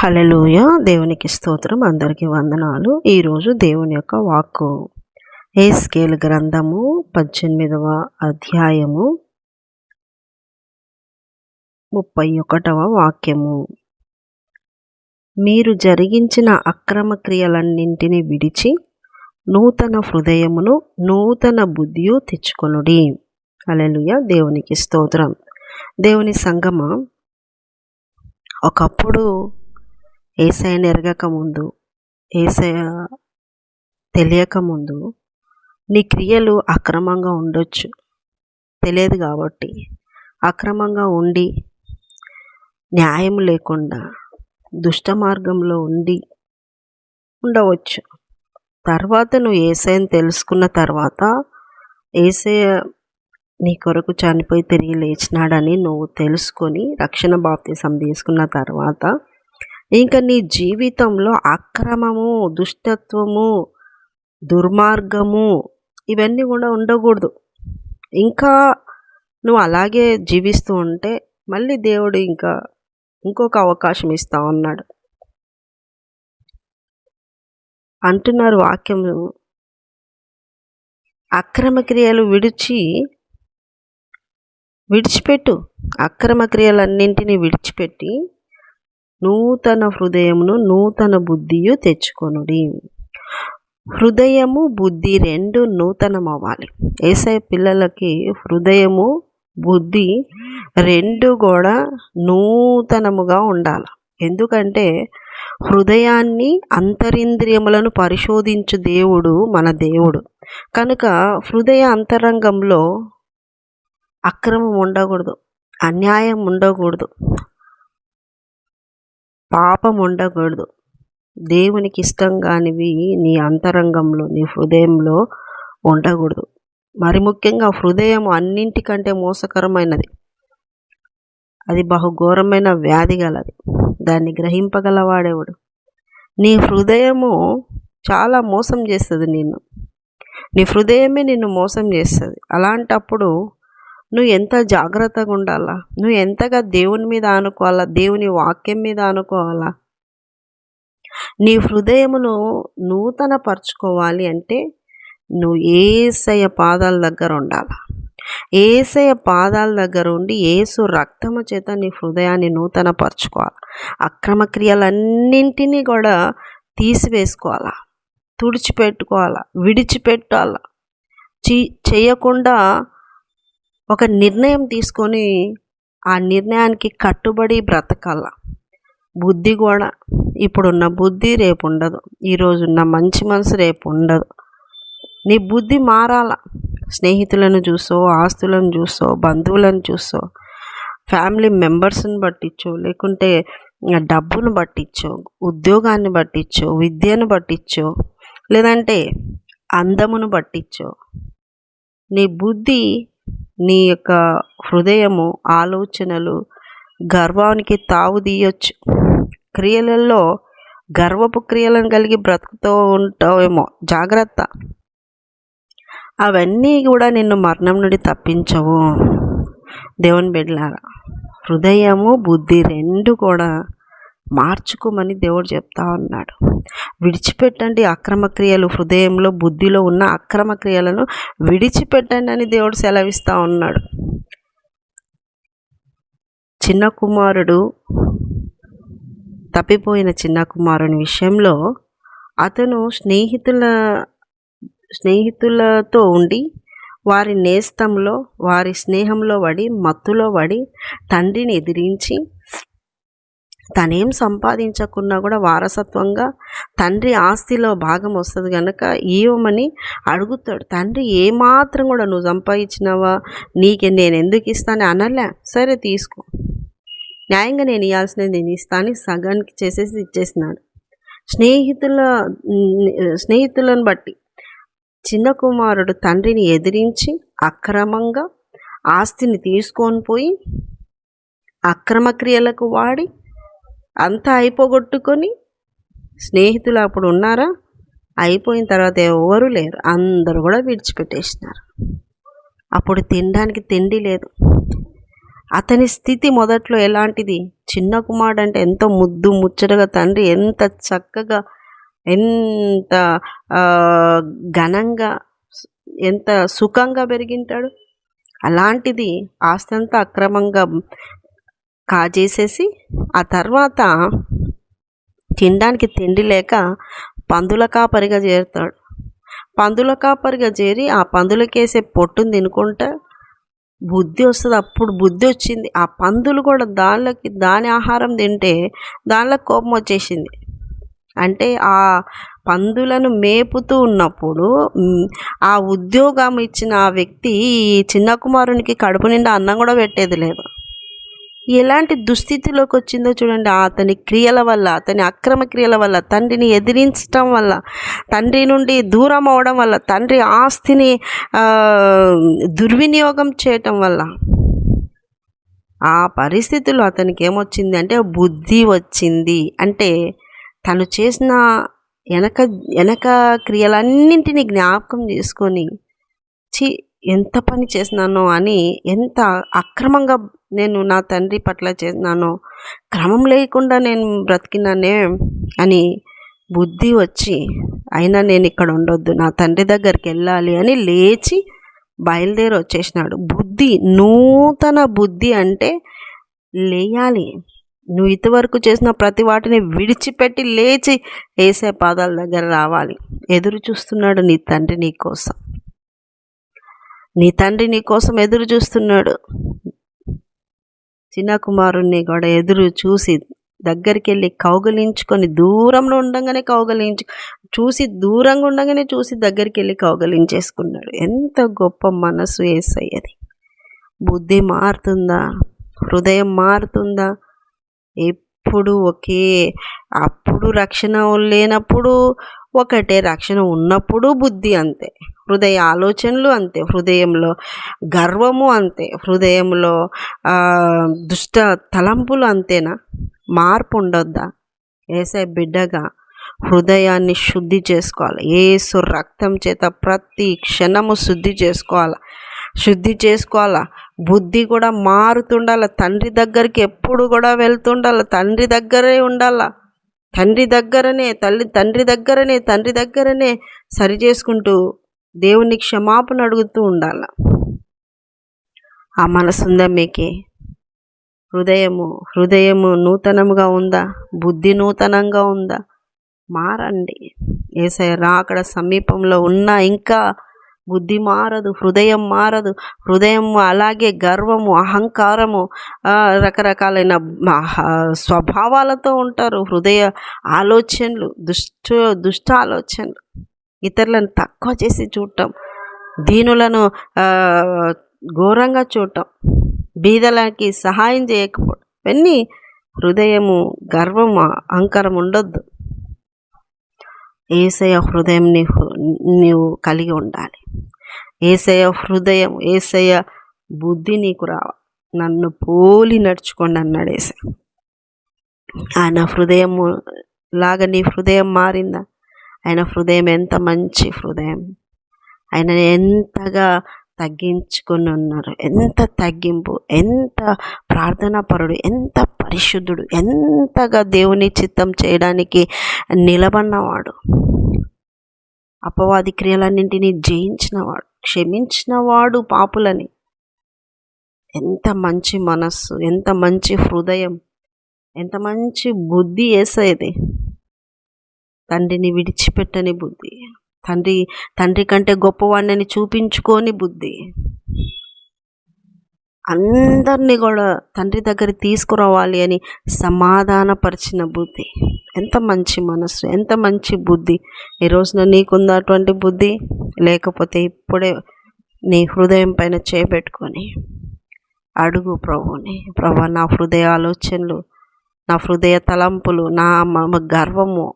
Hallelujah దేవునికి స్తోత్రం. అందరికీ వందనాలు. ఈరోజు దేవుని యొక్క వాక్కు. ఏస్కేల్ గ్రంథము పద్దెనిమిదవ అధ్యాయము ముప్పై ఒకటవ వాక్యము. మీరు జరిగించిన అక్రమ క్రియలన్నింటినీ విడిచి నూతన హృదయమును నూతన బుద్ధియు తెచ్చుకొనుడి. అలెలుయ దేవునికి స్తోత్రం. దేవుని సంగమ ఒకప్పుడు ఏసైని ఎరగక ముందు ఏసయ తెలియక ముందు నీ క్రియలు అక్రమంగా ఉండొచ్చు. తెలియదు కాబట్టి అక్రమంగా ఉండి న్యాయం లేకుండా దుష్ట మార్గంలో ఉండి ఉండవచ్చు. తర్వాత నువ్వు ఏసైని తెలుసుకున్న తర్వాత ఏసయ నీ కొరకు చనిపోయి తిరిగి లేచినాడని నువ్వు తెలుసుకొని రక్షణ బాప్తిసం తీసుకున్న తర్వాత ఇంకా నీ జీవితంలో అక్రమము దుష్టత్వము దుర్మార్గము ఇవన్నీ కూడా ఉండకూడదు. ఇంకా నువ్వు అలాగే జీవిస్తూ ఉంటే మళ్ళీ దేవుడు ఇంకా ఇంకొక అవకాశం ఇస్తా ఉన్నాడు. అంటున్నారు వాక్యం అక్రమ క్రియలు విడిచి విడిచిపెట్టు. అక్రమ క్రియలన్నింటినీ విడిచిపెట్టి నూతన హృదయమును నూతన బుద్ధియు తెచ్చుకొనుడి. హృదయము బుద్ధి రెండు నూతనమవ్వాలి. ఏసై పిల్లలకి హృదయము బుద్ధి రెండు కూడా నూతనముగా ఉండాలి. ఎందుకంటే హృదయాన్ని అంతరింద్రియములను పరిశోధించు దేవుడు మన దేవుడు. కనుక హృదయ అంతరంగంలో అక్రమం ఉండకూడదు అన్యాయం ఉండకూడదు. పాపం ఉండకూడదు. దేవునికి ఇష్టం కానివి నీ అంతరంగంలో నీ హృదయంలో ఉండకూడదు. మరి ముఖ్యంగా హృదయం అన్నింటికంటే మోసకరమైనది. అది బహుఘోరమైన వ్యాధి గలది. దాన్ని గ్రహింపగలవాడేవాడు నీ హృదయము చాలా మోసం చేస్తుంది నిన్ను. నీ హృదయమే నిన్ను మోసం చేస్తుంది. అలాంటప్పుడు నువ్వు ఎంత జాగ్రత్తగా ఉండాలా? నువ్వు ఎంతగా దేవుని మీద ఆనుకోవాలా? దేవుని వాక్యం మీద ఆనుకోవాలా? నీ హృదయమును నూతన పరుచుకోవాలి అంటే నువ్వు ఏసయ పాదాల దగ్గర ఉండాలి? ఏసయ పాదాల దగ్గర ఉండి ఏసు రక్తము చేత నీ హృదయాన్ని నూతన పరుచుకోవాలి అక్రమ క్రియలన్నింటినీ కూడా తీసివేసుకోవాలా? తుడిచిపెట్టుకోవాలా? విడిచిపెట్టాలా? చీ చేయకుండా ఒక నిర్ణయం తీసుకొని ఆ నిర్ణయానికి కట్టుబడి బ్రతకాల. బుద్ధి కూడా ఇప్పుడున్న బుద్ధి రేపు ఉండదు. ఈరోజున్న మంచి మనసు రేపు ఉండదు. నీ బుద్ధి మారాల. స్నేహితులను చూసో ఆస్తులను చూసో బంధువులను చూసో ఫ్యామిలీ మెంబర్స్ని బట్టించో లేకుంటే డబ్బును బట్టించో ఉద్యోగాన్ని బట్టించో విద్యను బట్టించో లేదంటే అందమును బట్టించో నీ బుద్ధి నీ యొక్క హృదయము ఆలోచనలు గర్వానికి తావు తీయొచ్చు. క్రియలలో గర్వపు క్రియలను కలిగి బ్రతుకుతూ ఉంటావేమో. జాగ్రత్త. అవన్నీ కూడా నిన్ను మరణం నుండి తప్పించవు. దేవుని బిడ్డలారా హృదయము బుద్ధి రెండు కూడా మార్చుకోమని దేవుడు చెప్తా ఉన్నాడు. విడిచిపెట్టండి అక్రమ క్రియలు హృదయంలో బుద్ధిలో ఉన్న అక్రమ క్రియలను విడిచిపెట్టండి అని దేవుడు సెలవిస్తూ ఉన్నాడు. చిన్న కుమారుడు తప్పిపోయిన చిన్న కుమారుని విషయంలో అతను స్నేహితుల స్నేహితులతో ఉండి వారి నేస్తంలో వారి స్నేహంలో పడి మత్తులో పడి తండ్రిని ఎదిరించి తనేం సంపాదించకున్నా కూడా వారసత్వంగా తండ్రి ఆస్తిలో భాగం వస్తుంది కనుక ఇవ్వమని అడుగుతాడు. తండ్రి ఏమాత్రం కూడా నువ్వు సంపాదించినావా? నీకే నేను ఎందుకు ఇస్తాను? అనలే. సరే తీసుకో. న్యాయంగా నేను ఇవ్వాల్సినది నేను ఇస్తాను. సగానికి చేసేసి ఇచ్చేసినాడు. స్నేహితుల స్నేహితులను బట్టి చిన్న కుమారుడు తండ్రిని ఎదిరించి అక్రమంగా ఆస్తిని తీసుకొని పోయి అక్రమ క్రియలకు వాడి అంతా అయిపోగొట్టుకొని స్నేహితులు అప్పుడు ఉన్నారా? అయిపోయిన తర్వాత ఎవరు లేరు. అందరూ కూడా విడిచిపెట్టేసినారు. అప్పుడు తినడానికి తిండి లేదు. అతని స్థితి మొదట్లో ఎలాంటిది? చిన్న కుమారుడు అంటే ఎంతో ముద్దు ముచ్చటగా తండ్రి ఎంత చక్కగా ఎంత ఘనంగా ఎంత సుఖంగా పెరిగింటాడు? అలాంటిది ఆస్తి అంతా అక్రమంగా కాజేసేసి ఆ తర్వాత తినడానికి తిండి లేక పందుల కాపరిగా చేరుతాడు పందుల కాపరిగా చేరి ఆ పందులకేసే పొట్టును తినుకుంటా బుద్ధి వస్తుంది. అప్పుడు బుద్ధి వచ్చింది. ఆ పందులు కూడా దానిలోకి దాని ఆహారం తింటే దానిలో కోపం వచ్చేసింది. అంటే ఆ పందులను మేపుతూ ఉన్నప్పుడు ఆ ఉద్యోగం ఇచ్చిన ఆ వ్యక్తి ఈ చిన్న కుమారునికి కడుపు నిండా అన్నం కూడా పెట్టేది లేదు. ఎలాంటి దుస్థితిలోకి వచ్చిందో చూడండి. అతని క్రియల వల్ల అతని అక్రమ క్రియల వల్ల తండ్రిని ఎదిరించటం వల్ల తండ్రి నుండి దూరం అవడం వల్ల తండ్రి ఆస్తిని దుర్వినియోగం చేయటం వల్ల ఆ పరిస్థితిలో అతనికి ఏమొచ్చింది అంటే బుద్ధి వచ్చింది. అంటే తను చేసిన వెనక వెనక క్రియలన్నింటినీ జ్ఞాపకం చేసుకొని చి ఎంత పని చేసినానో అని ఎంత అక్రమంగా నేను నా తండ్రి పట్ల చేసినానో క్రమం లేకుండా నేను బ్రతికినానే అని బుద్ధి వచ్చి అయినా నేను ఇక్కడ ఉండొద్దు నా తండ్రి దగ్గరికి వెళ్ళాలి అని లేచి బయలుదేరి వచ్చేసినాడు. బుద్ధి నూతన బుద్ధి అంటే లేయాలి. నువ్వు ఇంతవరకు చేసిన ప్రతి వాటిని విడిచిపెట్టి లేచి వేసే పాదాల దగ్గర రావాలి. ఎదురు చూస్తున్నాడు నీ తండ్రి నీ కోసం. నీ తండ్రి నీ కోసం ఎదురు చూస్తున్నాడు. చిన్న కుమారుణ్ణి కూడా ఎదురు చూసి దగ్గరికి వెళ్ళి కౌగలించుకొని దూరంలో ఉండగానే కౌగలించు చూసి దూరంగా ఉండగానే చూసి దగ్గరికి వెళ్ళి కౌగలించేసుకున్నాడు. ఎంత గొప్ప మనసు ఏసయ్యది బుద్ధి మారుతుందా? హృదయం మారుతుందా? ఎప్పుడు ఒకే అప్పుడు రక్షణ లేనప్పుడు ఒకటే రక్షణ ఉన్నప్పుడు బుద్ధి అంతే. హృదయ ఆలోచనలు అంతే హృదయంలో గర్వము అంతే హృదయంలో దుష్ట తలంపులు అంతేనా? మార్పు ఉండొద్దా? ఏసై బిడ్డగా హృదయాన్ని శుద్ధి చేసుకోవాలి? ఏసు రక్తం చేత ప్రతి క్షణము శుద్ధి చేసుకోవాలి? శుద్ధి చేసుకోవాలా? బుద్ధి కూడా మారుతుండాల? తండ్రి దగ్గరికి ఎప్పుడు కూడా వెళ్తుండాల? తండ్రి దగ్గరే ఉండాల? తండ్రి దగ్గరనే తల్లి తండ్రి దగ్గరనే తండ్రి దగ్గరనే సరి చేసుకుంటూ దేవుని క్షమాపణ అడుగుతూ ఉండాల. ఆ మనసు మీకే? హృదయము హృదయము నూతనముగా ఉందా? బుద్ధి నూతనంగా ఉందా? మారండి. ఏసయ రాకడ సమీపంలో ఉన్నా ఇంకా బుద్ధి మారదు హృదయం మారదు. హృదయం అలాగే గర్వము అహంకారము రకరకాలైన స్వభావాలతో ఉంటారు. హృదయ ఆలోచనలు దుష్ట దుష్ట ఆలోచనలు ఇతరులను తక్కువ చేసి చూడటం దీనులను ఘోరంగా చూడటం బీదలకి సహాయం చేయకపోవడం ఇవన్నీ హృదయము గర్వము అహంకారం ఉండొద్దు. ఏసయ హృదయం నీవు నీవు కలిగి ఉండాలి. ఏసయ హృదయం ఏసయ బుద్ధి నీకు రావ నన్ను పోలి నడుచుకోండి అన్నాడు ఏసయ ఆయన హృదయము లాగా నీ హృదయం మారిందా? ఆయన హృదయం ఎంత మంచి హృదయం. ఆయన ఎంతగా తగ్గించుకొని ఉన్నారు. ఎంత తగ్గింపు ఎంత ప్రార్థనాపరుడు ఎంత పరిశుద్ధుడు ఎంతగా దేవుని చిత్తం చేయడానికి నిలబడినవాడు. అపవాది క్రియలన్నింటినీ జయించినవాడు క్షమించినవాడు పాపులని. ఎంత మంచి మనస్సు ఎంత మంచి హృదయం ఎంత మంచి బుద్ధి వేసేది తండ్రిని విడిచిపెట్టని బుద్ధి. తండ్రి తండ్రి కంటే గొప్పవాడిని చూపించుకోని బుద్ధి. అందరినీ కూడా తండ్రి దగ్గర తీసుకురావాలి అని సమాధానపరిచిన బుద్ధి. ఎంత మంచి మనస్సు ఎంత మంచి బుద్ధి. ఈ రోజున నీకుందా అటువంటి బుద్ధి? లేకపోతే ఇప్పుడే నీ హృదయం పైన చేపెట్టుకొని అడుగు ప్రభుని ప్రభు నా హృదయ ఆలోచనలు నా హృదయ తలంపులు నా మ- గర్వము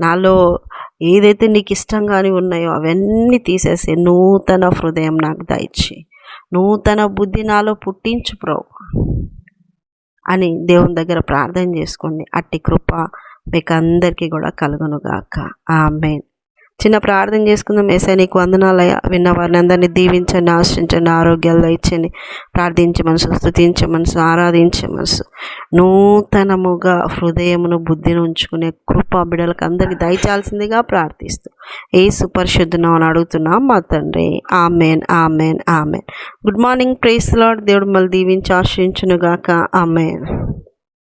నాలో ఏదైతే నీకు ఇష్టంగాని ఉన్నాయో అవన్నీ తీసేసి నూతన హృదయం నాకు దయచి నూతన బుద్ధి నాలో పుట్టించు ప్రభు అని దేవుని దగ్గర ప్రార్థన చేసుకోండి. అట్టి కృప మీకు అందరికీ కూడా కలుగునుగాక. ఆమెన్. చిన్న ప్రార్థన చేసుకుందాం. ఏసై నీకు వందనాలయ విన్న వారిని అందరినీ దీవించండి ఆశ్రయించండి ఆరోగ్యాలు ఇచ్చండి ప్రార్థించే మనసు స్థుతించే మనసు ఆరాధించే మనసు. నూతనముగా హృదయమును బుద్ధిని ఉంచుకునే కృప బిడలకు అందరికీ దయచాల్సిందిగా ప్రార్థిస్తూ ఏ సుపరిశుద్ధనం అని అడుగుతున్నాం. మా తండ్రి amen amen amen. Good morning praise Lord దేవుడు మళ్ళీ దీవించి ఆశ్రయించునుగాక. ఆమెన్.